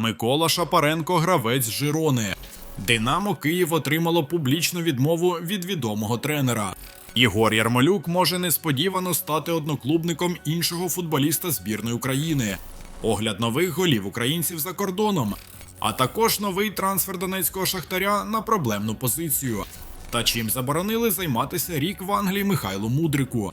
Микола Шапаренко гравець Жирони. Динамо Київ отримало публічну відмову від відомого тренера. Єгор Ярмолюк може несподівано стати одноклубником іншого футболіста збірної України. Огляд нових голів українців за кордоном, а також новий трансфер донецького шахтаря на проблемну позицію. Та чим заборонили займатися рік в Англії Михайлу Мудрику.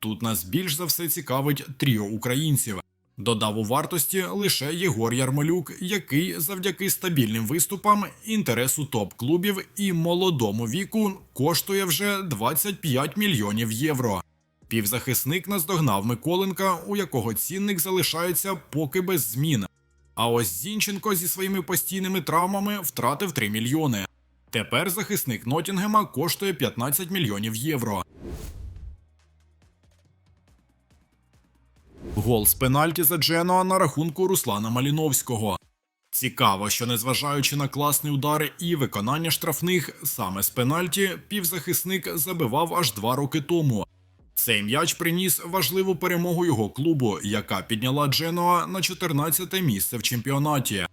Тут нас більш за все цікавить тріо українців. Додав у вартості лише Єгор Ярмолюк, який завдяки стабільним виступам, інтересу топ-клубів і молодому віку коштує вже 25 мільйонів євро. Півзахисник наздогнав Миколенка, у якого цінник залишається поки без змін. А ось Зінченко зі своїми постійними травмами втратив 3 мільйони. Тепер захисник Нотінгема коштує 15 мільйонів євро. Гол з пенальті за Дженуа на рахунку Руслана Маліновського. Цікаво, що незважаючи на класні удари і виконання штрафних, саме з пенальті півзахисник забивав аж два роки тому. Цей м'яч приніс важливу перемогу його клубу, яка підняла Дженуа на 14 місце в чемпіонаті.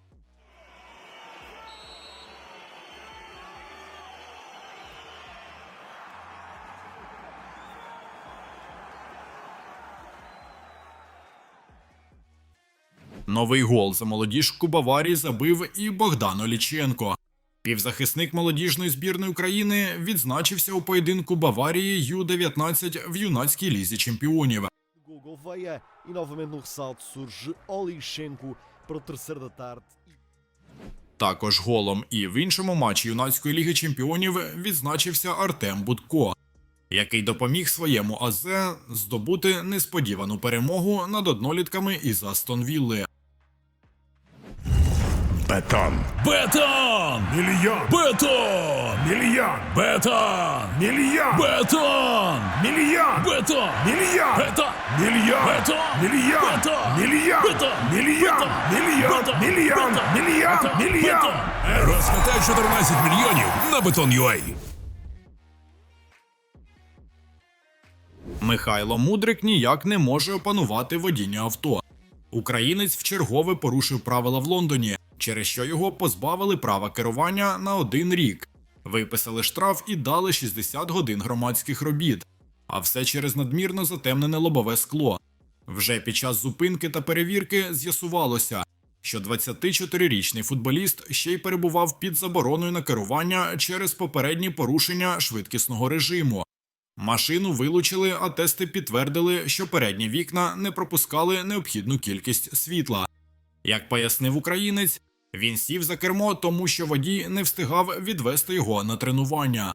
Новий гол за молодіжку Баварії забив і Богдан Оліченко. Півзахисник молодіжної збірної України відзначився у поєдинку Баварії Ю-19 в юнацькій лізі чемпіонів. O terceiro da tarde. Також голом і в іншому матчі юнацької ліги чемпіонів відзначився Артем Будко, який допоміг своєму АЗ здобути несподівану перемогу над однолітками із Астон Вілли. Бетон. Бетон! Мільйон. Бетон! Мільйон. Бетон! Мільйон. Бетон! Мільйон. Бетон! Мільйон. Бетон! Мільйон. Бетон! Мільйон. Бетон! Мільйон. Бетон! Мільйон. Бетон! Мільйон. Бетон! Мільйон. Бетон! Мільйон. Бетон! Мільйон. Бетон! Розкатай 14 мільйонів на Бетон.ua. Михайло Мудрик ніяк не може опанувати водіння авто. Українець вчергове порушив правила в Лондоні, через що його позбавили права керування на один рік. Виписали штраф і дали 60 годин громадських робіт. А все через надмірно затемнене лобове скло. Вже під час зупинки та перевірки з'ясувалося, що 24-річний футболіст ще й перебував під забороною на керування через попередні порушення швидкісного режиму. Машину вилучили, а тести підтвердили, що передні вікна не пропускали необхідну кількість світла. Як пояснив українець, він сів за кермо, тому що водій не встигав відвести його на тренування.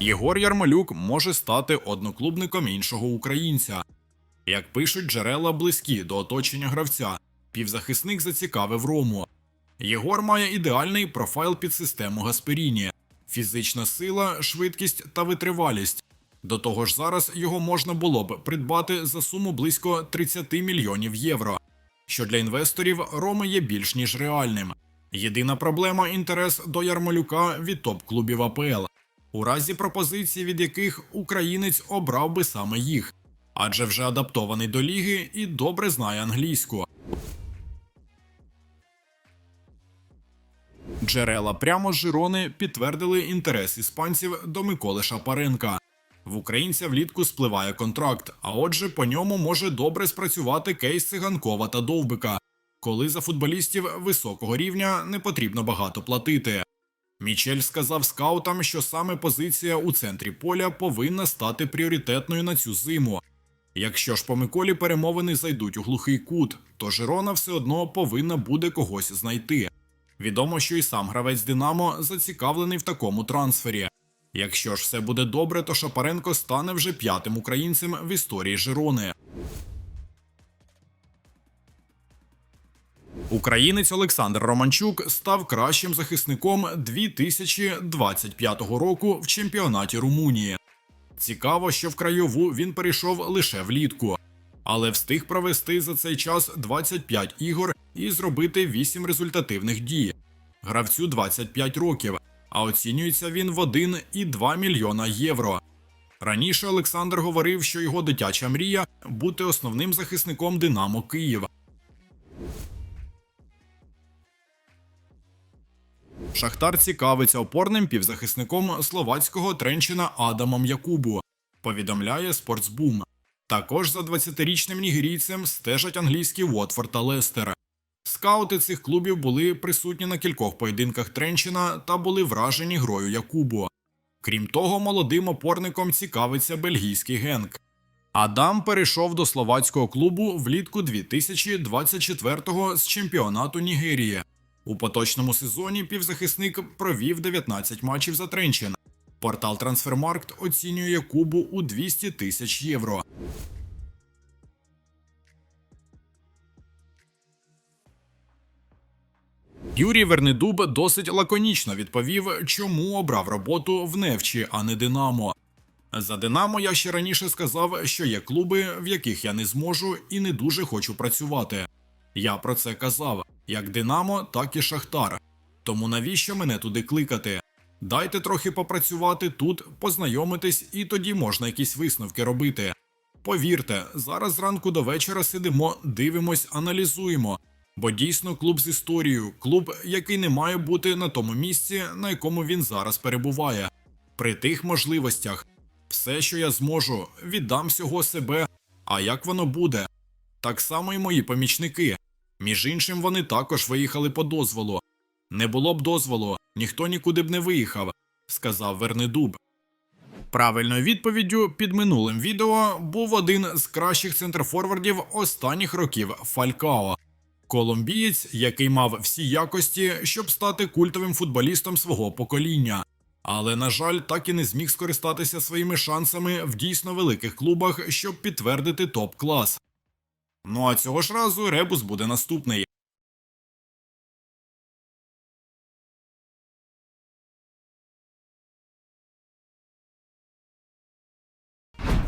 Єгор Ярмолюк може стати одноклубником іншого українця. Як пишуть джерела близькі до оточення гравця, півзахисник зацікавив Рому. Єгор має ідеальний профайл під систему Гасперіні, фізична сила, швидкість та витривалість. До того ж, зараз його можна було б придбати за суму близько 30 мільйонів євро, що для інвесторів Роми є більш ніж реальним. Єдина проблема інтерес до Ярмолюка від топ-клубів АПЛ, у разі пропозиції, від яких українець обрав би саме їх, адже вже адаптований до ліги і добре знає англійську. Джерела прямо з Жирони підтвердили інтерес іспанців до Миколи Шапаренка. В українця влітку спливає контракт, а отже, по ньому може добре спрацювати кейс циганкова та довбика, коли за футболістів високого рівня не потрібно багато платити. Мічель сказав скаутам, що саме позиція у центрі поля повинна стати пріоритетною на цю зиму. Якщо ж по Миколі перемовини зайдуть у глухий кут, то Жирона все одно повинна буде когось знайти. Відомо, що і сам гравець Динамо зацікавлений в такому трансфері. Якщо ж все буде добре, то Шапаренко стане вже п'ятим українцем в історії Жирони. Українець Олександр Романчук став кращим захисником 2025 року в чемпіонаті Румунії. Цікаво, що в крайову він перейшов лише влітку, але встиг провести за цей час 25 ігор і зробити 8 результативних дій. Гравцю 25 років, а оцінюється він в 1,2 мільйона євро. Раніше Олександр говорив, що його дитяча мрія бути основним захисником Динамо Київ. Шахтар цікавиться опорним півзахисником словацького тренчина Адамом Якубу, повідомляє Спортсбум. Також за 20-річним нігерійцем стежать англійські Уотфорд та Лестер. Скаути цих клубів були присутні на кількох поєдинках Тренчина та були вражені грою Якубу. Крім того, молодим опорником цікавиться бельгійський Генк. Адам перейшов до словацького клубу влітку 2024-го з чемпіонату Нігерії. У поточному сезоні півзахисник провів 19 матчів за Тренчин. Портал Трансфермаркт оцінює Якубу у 200 тисяч євро. Юрій Вернедуб досить лаконічно відповів, чому обрав роботу в Невчі, а не Динамо. За Динамо я ще раніше сказав, що є клуби, в яких я не зможу і не дуже хочу працювати. Я про це казав як Динамо, так і Шахтар. Тому навіщо мене туди кликати? Дайте трохи попрацювати тут, познайомитись, і тоді можна якісь висновки робити. Повірте, зараз зранку до вечора сидимо, дивимось, аналізуємо. Бо дійсно клуб з історією, клуб, який не має бути на тому місці, на якому він зараз перебуває. При тих можливостях, все, що я зможу, віддам всього себе. А як воно буде? Так само і мої помічники. Між іншим, вони також виїхали по дозволу. Не було б дозволу, ніхто нікуди б не виїхав, сказав Вернедуб. Правильною відповіддю під минулим відео був один з кращих центрфорвардів останніх років Фалькао. Колумбієць, який мав всі якості, щоб стати культовим футболістом свого покоління. Але, на жаль, так і не зміг скористатися своїми шансами в дійсно великих клубах, щоб підтвердити топ-клас. Ну а цього ж разу ребус буде наступний.